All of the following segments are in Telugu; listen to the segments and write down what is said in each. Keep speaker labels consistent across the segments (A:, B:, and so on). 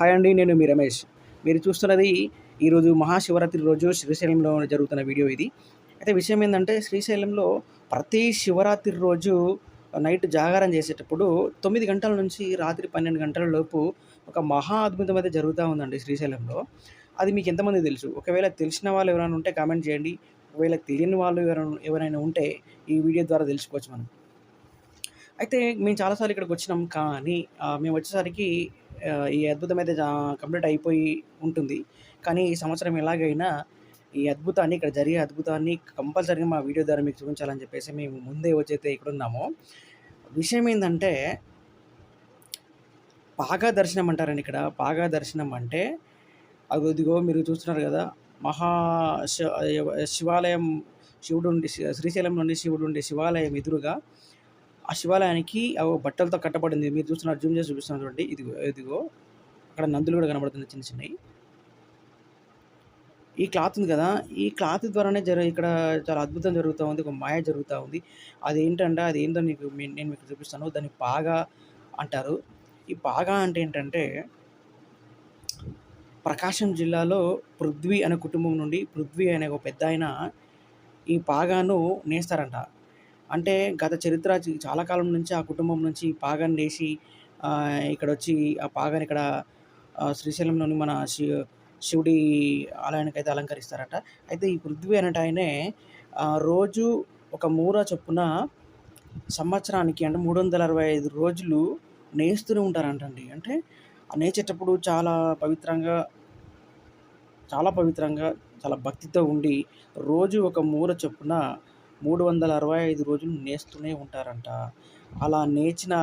A: హాయ్ అండి నేను మీ రమేష్. మీరు చూస్తున్నది ఈరోజు మహాశివరాత్రి రోజు శ్రీశైలంలో జరుగుతున్న వీడియో ఇది. అయితే విషయం ఏంటంటే శ్రీశైలంలో ప్రతి శివరాత్రి రోజు నైట్ జాగారం చేసేటప్పుడు తొమ్మిది గంటల నుంచి రాత్రి పన్నెండు గంటల లోపు ఒక మహా అద్భుతం అయితే జరుగుతూ ఉందండి శ్రీశైలంలో. అది మీకు ఎంతమంది తెలుసు? ఒకవేళ తెలిసిన వాళ్ళు ఎవరైనా ఉంటే కామెంట్ చేయండి. ఒకవేళ తెలియని వాళ్ళు ఎవరైనా ఎవరైనా ఉంటే ఈ వీడియో ద్వారా తెలుసుకోవచ్చు మనం. అయితే మేము చాలాసార్లు ఇక్కడికి వచ్చినాం కానీ మేము వచ్చేసరికి ఈ అద్భుతం అయితే కంప్లీట్ అయిపోయి ఉంటుంది. కానీ ఈ సంవత్సరం ఎలాగైనా ఈ అద్భుతాన్ని ఇక్కడ జరిగే అద్భుతాన్ని కంపల్సరీగా మా వీడియో ద్వారా మీకు చూపించాలని చెప్పేసి మేము ముందే వచ్చైతే ఇక్కడ ఉన్నాము. విషయం ఏంటంటే పాగా దర్శనం అంటారండి ఇక్కడ. పాగా దర్శనం అంటే అదిగో మీరు చూస్తున్నారు కదా మహా శివాలయం శివుడు ఉండి శ్రీశైలం నుండి శివుడు ఉండే శివాలయం ఎదురుగా ఆ శివాలయానికి ఆ బట్టలతో కట్టబడింది. మీరు చూస్తున్నారు జూమ్ చేసి చూపిస్తున్నారు చూడండి. ఇదిగో ఇదిగో. అక్కడ నందులు కూడా కనబడుతుంది చిన్న చిన్నవి. ఈ క్లాత్ ఉంది కదా ఈ క్లాత్ ద్వారానే జర ఇక్కడ చాలా అద్భుతం జరుగుతూ ఉంది ఒక మాయ జరుగుతూ ఉంది. అది ఏంటంటే అది ఏంటో నీకు నేను మీకు చూపిస్తాను. దాన్ని బాగా అంటారు. ఈ బాగా అంటే ఏంటంటే ప్రకాశం జిల్లాలో పృథ్వీ అనే కుటుంబం నుండి పృథ్వీ అనే ఒక పెద్ద ఆయన ఈ పాగాను నేస్తారంట. అంటే గత చరిత్ర చాలా కాలం నుంచి ఆ కుటుంబం నుంచి పాగాన్ని నేసి ఇక్కడ వచ్చి ఆ పాగాన్ని ఇక్కడ శ్రీశైలంలోని మన శి శివుడి ఆలయానికి అయితే అలంకరిస్తారట. అయితే ఈ పృథ్వీ అనేట ఆయనే రోజు ఒక మూర చొప్పున సంవత్సరానికి అంటే మూడు వందల అరవై ఐదు రోజులు నేస్తూనే ఉంటారంటండి. అంటే నేచేటప్పుడు చాలా పవిత్రంగా చాలా పవిత్రంగా చాలా భక్తితో ఉండి రోజు ఒక మూర చొప్పున మూడు వందల అరవై ఐదు రోజులు నేస్తూనే ఉంటారంట. అలా నేచిన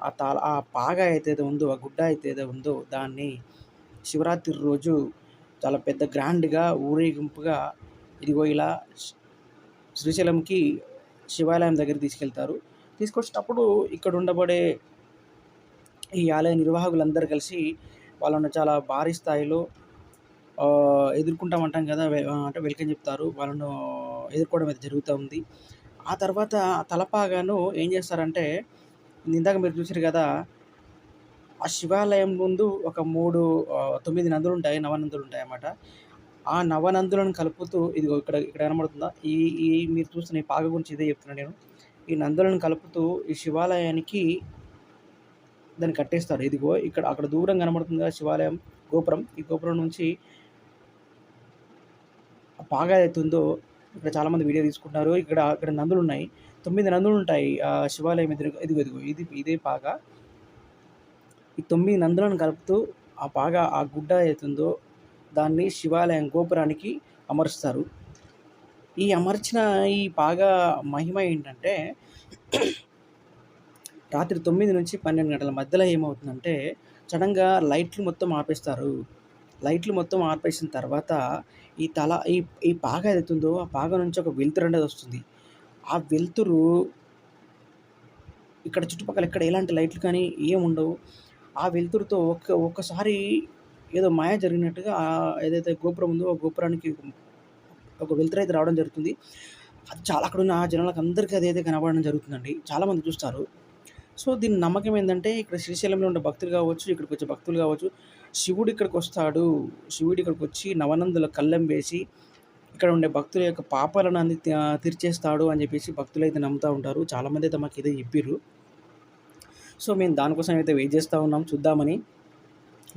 A: ఆ తా ఆ పాగ అయితే ఉందో ఆ గుడ్డ అయితే ఉందో దాన్ని శివరాత్రి రోజు చాలా పెద్ద గ్రాండ్గా ఊరేగింపుగా ఇదిగో ఇలా శ్రీశైలంకి శివాలయం దగ్గర తీసుకెళ్తారు. తీసుకొచ్చేటప్పుడు ఇక్కడ ఉండబడే ఈ ఆలయ నిర్వాహకులందరూ కలిసి వాళ్ళను చాలా భారీ స్థాయిలో ఎదుర్కొంటామంటాం కదా అంటే వెల్కమ్ చెప్తారు వాళ్ళను ఎదుర్కోవడం అయితే జరుగుతూ ఉంది. ఆ తర్వాత తలపాగాను ఏం చేస్తారంటే ఇందాక మీరు చూసారు కదా ఆ శివాలయం ముందు ఒక మూడు తొమ్మిది నందులు ఉంటాయి నవనందులు ఉంటాయి అన్నమాట ఆ నవనందులను కలుపుతూ ఇదిగో ఇక్కడ ఇక్కడ కనబడుతుందా? ఈ ఈ మీరు చూస్తున్న ఈ పాగ గురించి ఇదే చెప్తున్నాను నేను. ఈ నందులను కలుపుతూ ఈ శివాలయానికి దాన్ని కట్టేస్తారు. ఇదిగో ఇక్కడ అక్కడ దూరం కనబడుతుంది కదా శివాలయం గోపురం. ఈ గోపురం నుంచి బాగా పాగా ఉందో ఇక్కడ చాలామంది వీడియో తీసుకుంటున్నారు. ఇక్కడ ఇక్కడ నందులు ఉన్నాయి తొమ్మిది నందులు ఉంటాయి ఆ శివాలయం ఎదురు ఇదిగో ఎదుగు ఇది ఇదే పాగా. ఈ తొమ్మిది నందులను కలుపుతూ ఆ పాగా ఆ గుడ్డ అవుతుందో దాన్ని శివాలయం గోపురానికి అమరుస్తారు. ఈ అమర్చిన ఈ పాగా మహిమ ఏంటంటే రాత్రి తొమ్మిది నుంచి పన్నెండు గంటల మధ్యలో ఏమవుతుందంటే సడన్గా లైట్లు మొత్తం ఆపేస్తారు. లైట్లు మొత్తం ఆర్పేసిన తర్వాత ఈ తల ఈ ఈ పాగ ఏదైతుందో ఆ పాగ నుంచి ఒక వెలుతురు అనేది వస్తుంది. ఆ వెలుతురు ఇక్కడ చుట్టుపక్కల ఇక్కడ ఎలాంటి లైట్లు కానీ ఏముండవు ఆ వెలుతురుతో ఒక్క ఒక్కసారి ఏదో మాయ జరిగినట్టుగా ఏదైతే గోపురం ఉందో ఆ గోపురానికి ఒక వెలుతురు అయితే రావడం జరుగుతుంది. అది చాలా అక్కడ ఉన్న ఆ జనాలకు అందరికీ అదైతే కనబడడం జరుగుతుందండి. చాలామంది చూస్తారు. సో దీని నమ్మకం ఏంటంటే ఇక్కడ శ్రీశైలంలో ఉండే భక్తులు కావచ్చు ఇక్కడికి వచ్చే భక్తులు కావచ్చు శివుడు ఇక్కడికి వస్తాడు శివుడు ఇక్కడికి వచ్చి నవనందుల కళ్ళెం వేసి ఇక్కడ ఉండే భక్తుల యొక్క పాపాలను అంది తీర్చేస్తాడు అని చెప్పేసి భక్తులు అయితే నమ్ముతూ ఉంటారు. చాలామంది అయితే మాకు ఇదే చెప్పిర్రు. సో మేము దానికోసం అయితే వెయిట్ చేస్తూ ఉన్నాం చూద్దామని.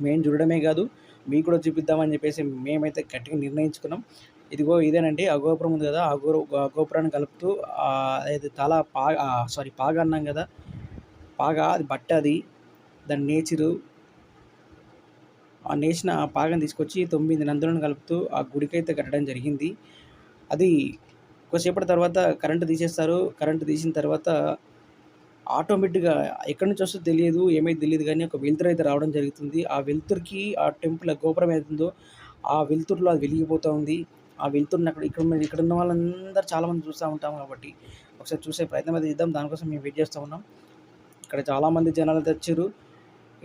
A: మేము చూడడమే కాదు మీకు కూడా చూపిద్దామని చెప్పేసి మేమైతే గట్టిగా నిర్ణయించుకున్నాం. ఇదిగో ఇదేనండి ఆ గోపురం ఉంది కదా ఆ గో గోపురాన్ని కలుపుతూ అది తల పా సారీ పాగా అన్నాం కదా పాగా అది బట్ట అది దాని నేచరు. ఆ నేసిన ఆ పాగను తీసుకొచ్చి తొమ్మిది నందులను కలుపుతూ ఆ గుడికైతే కట్టడం జరిగింది. అది కొద్దిసేపటి తర్వాత కరెంటు తీసేస్తారు. కరెంటు తీసిన తర్వాత ఆటోమేటిక్గా ఎక్కడి నుంచి వస్తుందో తెలియదు ఏమైతే తెలియదు కానీ ఒక వెలుతురు అయితే రావడం జరుగుతుంది. ఆ వెలుతురుకి ఆ టెంపుల్ గోపురం ఏదైందో ఆ వెలుతురులో అది వెలిగిపోతూ ఉంది. ఆ వెలుతురుని అక్కడ ఇక్కడ ఇక్కడ ఉన్న వాళ్ళందరూ చాలామంది చూస్తూ ఉంటాం కాబట్టి ఒకసారి చూసే ప్రయత్నం అయితే చేద్దాం. దానికోసం మేము వెయిట్ చేస్తూ ఉన్నాం. ఇక్కడ చాలామంది జనాలు తెచ్చారు. వచ్చారు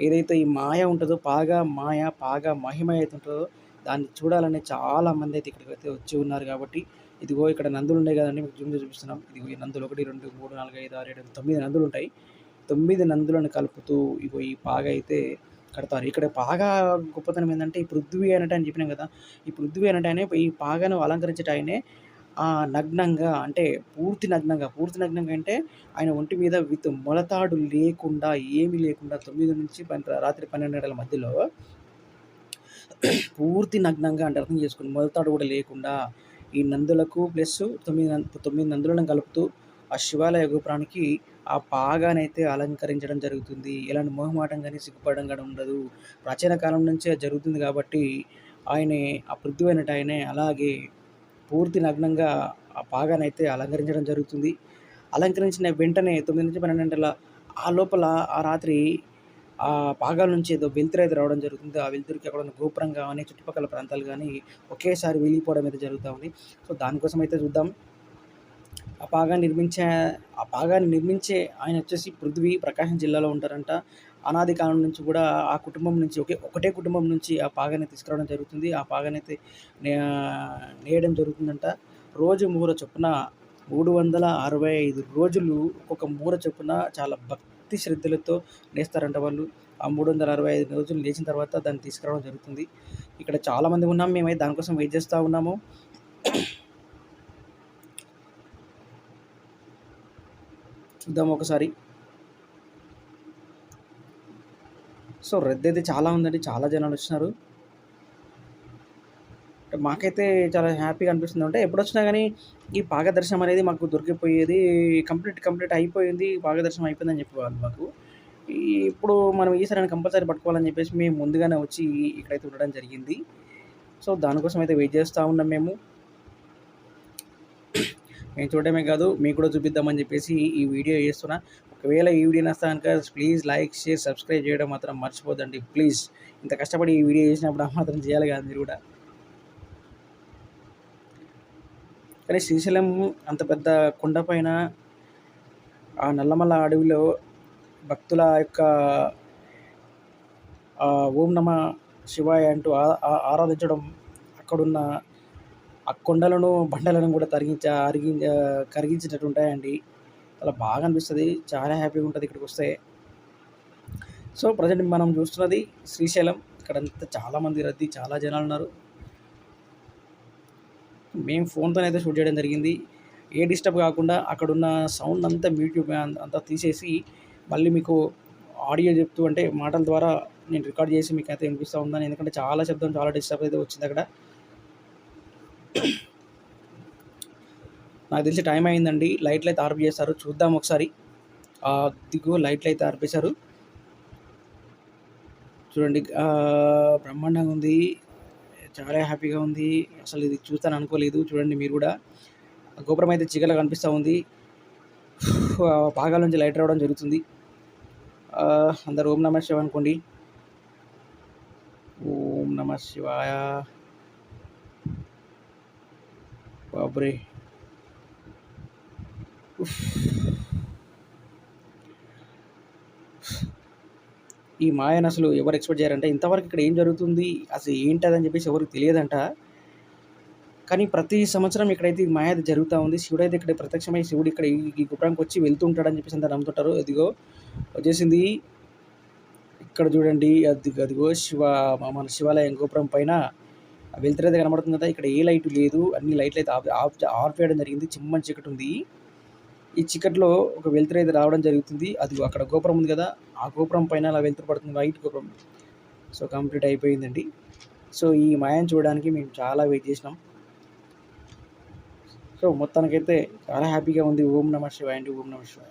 A: ఏదైతే ఈ మాయ ఉంటుందో పాగా మాయ పాగా మహిమ అయితే ఉంటుందో దాన్ని చూడాలని చాలామంది అయితే ఇక్కడికి అయితే వచ్చి ఉన్నారు కాబట్టి ఇదిగో ఇక్కడ నందులు ఉన్నాయి కదండి మీకు జూమ్ చూపిస్తున్నాం. ఇదిగో ఈ నందులు ఒకటి రెండు మూడు నాలుగు ఐదు ఆరు ఏడు తొమ్మిది నందులు ఉంటాయి. తొమ్మిది నందులను కలుపుతూ ఇగో ఈ పాగ అయితే కడతారు. ఇక్కడ పాగా గొప్పతనం ఏంటంటే ఈ పృథ్వీ అనట అని చెప్పినాం కదా ఈ పృథ్వీ అనట ఈ పాగను అలంకరించట ఆయనే నగ్నంగా అంటే పూర్తి నగ్నంగా పూర్తి నగ్నంగా అంటే ఆయన ఒంటి మీద విత్ మొలతాడు లేకుండా ఏమీ లేకుండా తొమ్మిది నుంచి పన్నెండు రాత్రి పన్నెండు గంటల మధ్యలో పూర్తి నగ్నంగా అంటే అర్థం చేసుకుని మొలతాడు కూడా లేకుండా ఈ నందులకు ప్లస్ తొమ్మిది తొమ్మిది నందులను కలుపుతూ ఆ శివాలయ గోపురానికి ఆ పాగానైతే అలంకరించడం జరుగుతుంది. ఎలాంటి మోహమాటం కానీ సిగ్గుపడడం కానీ ఉండదు. ప్రాచీన కాలం నుంచే జరుగుతుంది కాబట్టి ఆయనే ఆ పృథ్వీ ఆయనే అలాగే పూర్తి నగ్నంగా ఆ పాగానైతే అలంకరించడం జరుగుతుంది. అలంకరించిన వెంటనే తొమ్మిది నుంచి పన్నెండు గంటల ఆ లోపల ఆ రాత్రి ఆ పాగాల నుంచి ఏదో వెలుతురు అయితే రావడం జరుగుతుంది. ఆ వెలుతురుకి అక్కడ ఉన్న గోపురం కానీ చుట్టుపక్కల ప్రాంతాలు కానీ ఒకేసారి వెలిగిపోవడం అయితే జరుగుతూ ఉంది. సో దానికోసం అయితే చూద్దాం. ఆ పాగాన్ని నిర్మించే ఆ పాగాన్ని నిర్మించే ఆయన వచ్చేసి పృథ్వీ ప్రకాశం జిల్లాలో ఉంటారంట. అనాది కాలం నుంచి కూడా ఆ కుటుంబం నుంచి ఒకే ఒకటే కుటుంబం నుంచి ఆ పాగాన్ని తీసుకురావడం జరుగుతుంది. ఆ పాగాన్ని అయితే నేయడం జరుగుతుందంట. రోజు మూర చొప్పున మూడు వందల అరవై ఐదు రోజులు ఒక్కొక్క మూర చొప్పున చాలా భక్తి శ్రద్ధలతో నేస్తారంట వాళ్ళు. ఆ మూడు వందల అరవై ఐదు రోజులు లేచిన తర్వాత దాన్ని తీసుకురావడం జరుగుతుంది. ఇక్కడ చాలామంది ఉన్నాం. మేమైతే దానికోసం వెయిట్ చేస్తూ ఉన్నాము. చూద్దాం ఒకసారి. సో రద్దీ అయితే చాలా ఉందండి. చాలా జనాలు వచ్చినారు. మాకైతే చాలా హ్యాపీగా అనిపిస్తుంది. అంటే ఎప్పుడు వచ్చినా కానీ ఈ పాగదర్శనం అనేది మాకు దొరికిపోయేది కంప్లీట్ కంప్లీట్ అయిపోయింది పాగదర్శనం అయిపోయిందని చెప్పేవాళ్ళు మాకు. ఇప్పుడు మనం ఈసారి కంపల్సరీ పట్టుకోవాలని చెప్పేసి మేము ముందుగానే వచ్చి ఇక్కడైతే ఉండడం జరిగింది. సో దానికోసం అయితే వెయిట్ చేస్తూ ఉన్నాం మేము. మేము చూడడమే కాదు మీకు కూడా చూపిద్దామని చెప్పేసి ఈ వీడియో చేస్తున్నా. ఒకవేళ ఈ వీడియో నస్తా కనుక ప్లీజ్ లైక్ షేర్ సబ్స్క్రైబ్ చేయడం మాత్రం మర్చిపోద్దండి. ప్లీజ్ ఇంత కష్టపడి ఈ వీడియో చేసినప్పుడు మాత్రం చేయాలి కదా మీరు కూడా. కానీ శ్రీశైలం అంత పెద్ద కొండపైన ఆ నల్లమల్ల అడవిలో భక్తుల యొక్క ఓం నమ శివాయ అంటూ ఆరాధించడం అక్కడున్న ఆ కొండలను బండలను కూడా తరిగించ అరిగి కరిగించినట్టు ఉంటాయండి. చాలా బాగా అనిపిస్తుంది. చాలా హ్యాపీగా ఉంటుంది ఇక్కడికి వస్తే. సో ప్రజెంట్ మనం చూస్తున్నది శ్రీశైలం. ఇక్కడంతా చాలామంది రద్దీ చాలా జనాలు ఉన్నారు. మేము ఫోన్తోనైతే షూట్ చేయడం జరిగింది. ఏ డిస్టర్బ్ కాకుండా అక్కడున్న సౌండ్ అంతా మ్యూట్యూబ్ అంతా తీసేసి మళ్ళీ మీకు ఆడియో చెప్తూ అంటే మాటల ద్వారా నేను రికార్డ్ చేసి మీకు అయితే వినిపిస్తూ ఉన్నాను. ఎందుకంటే చాలా శబ్దం చాలా డిస్టర్బ్ అయితే వచ్చింది అక్కడ. నాకు తెలిసి టైం అయిందండి. లైట్లు అయితే ఆర్పి చేస్తారు చూద్దాం ఒకసారి. దిగు లైట్లు అయితే ఆర్పేశారు. చూడండి బ్రహ్మాండంగా ఉంది. చాలా హ్యాపీగా ఉంది. అసలు ఇది చూస్తాను అనుకోలేదు. చూడండి మీరు కూడా. గోపురం అయితే చిగల కనిపిస్తూ ఉంది. భాగాల నుంచి లైట్ రావడం జరుగుతుంది. అందరు ఓం నమ శివ అనుకోండి. ఓం నమ శివాయ. బాబ్రే. ఈ మాయను అసలు ఎవరు ఎక్స్పెక్ట్ చేయారంటే ఇంతవరకు ఇక్కడ ఏం జరుగుతుంది అసలు ఏంటదని చెప్పేసి ఎవరికి తెలియదంట. కానీ ప్రతి సంవత్సరం ఇక్కడైతే ఈ మాయ జరుగుతూ ఉంది. శివుడు అయితే ఇక్కడ ప్రత్యక్షమై శివుడు ఇక్కడ ఈ గుప్రానికి వచ్చి వెళ్తూ ఉంటాడని చెప్పేసి అంతా నమ్ముతుంటారు. అదిగో వచ్చేసింది. ఇక్కడ చూడండి అది అదిగో శివ మన శివాలయం గోపురం పైన వెళ్తున్నది కనబడుతుంది కదా. ఇక్కడ ఏ లైట్ లేదు. అన్ని లైట్లు అయితే ఆఫ్ ఆఫ్ ఆఫ్ చేయడం జరిగింది. చిమ్మని చీకటి ఉంది. ఈ చీకట్లో ఒక వెలుతురు అయితే రావడం జరుగుతుంది. అది అక్కడ గోపురం ఉంది కదా ఆ గోపురం పైన అలా వెలుతురు పడుతుంది వైట్ గోపురం. సో కంప్లీట్ అయిపోయిందండి. సో ఈ మాయం చూడడానికి మేము చాలా వెయిట్ చేసినాం. సో మొత్తానికైతే చాలా హ్యాపీగా ఉంది. ఓం నమ శివాయ అండి. ఓం నమ శివాయ.